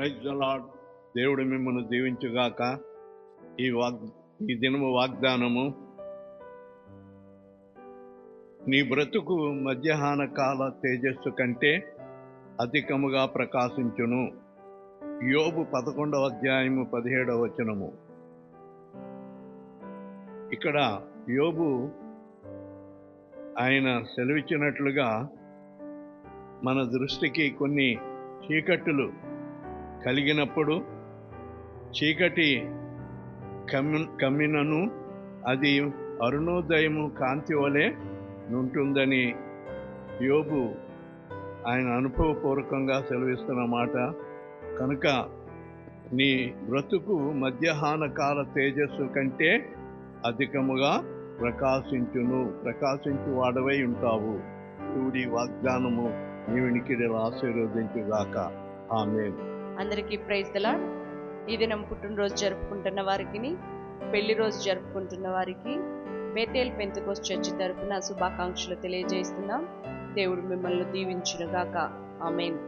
Praise the దేవుడు మిమ్మల్ని దీవించుగాక. ఈ వాగ్ ఈ దినము వాగ్దానము. నీ బ్రతుకు మధ్యాహ్న కాల తేజస్సు కంటే అధికముగా ప్రకాశించును. యోబు పదకొండవ అధ్యాయము పదిహేడవ వచనము. ఇక్కడ యోబు ఆయన సెలవిచ్చినట్లుగా మన దృష్టికి కొన్ని చీకట్టులు కలిగినప్పుడు చీకటి కమ్మి కమ్మినను అది అరుణోదయము కాంతి వలె ఉంటుందని యోబు ఆయన అనుభవపూర్వకంగా సెలవిస్తున్న మాట. కనుక నీ బ్రతుకు మధ్యాహ్నకాల తేజస్సు కంటే అధికముగా ప్రకాశించును. ప్రకాశించు వాడవై ఉంటావు. శివుడి వాగ్దానము నీవినికి ఆశీర్వదించుగాక. ఆమె అందరికీ ప్రైజ్ దలా ఈ దినం పుట్టినరోజు జరుపుకుంటున్న వారికి పెళ్ళి రోజు జరుపుకుంటున్న వారికి బేతేల్ పెంతుకోస్ చర్చి తరపున శుభాకాంక్షలు తెలియజేస్తున్నాం. దేవుడు మిమ్మల్ని దీవించునుగాక. ఆమెన్.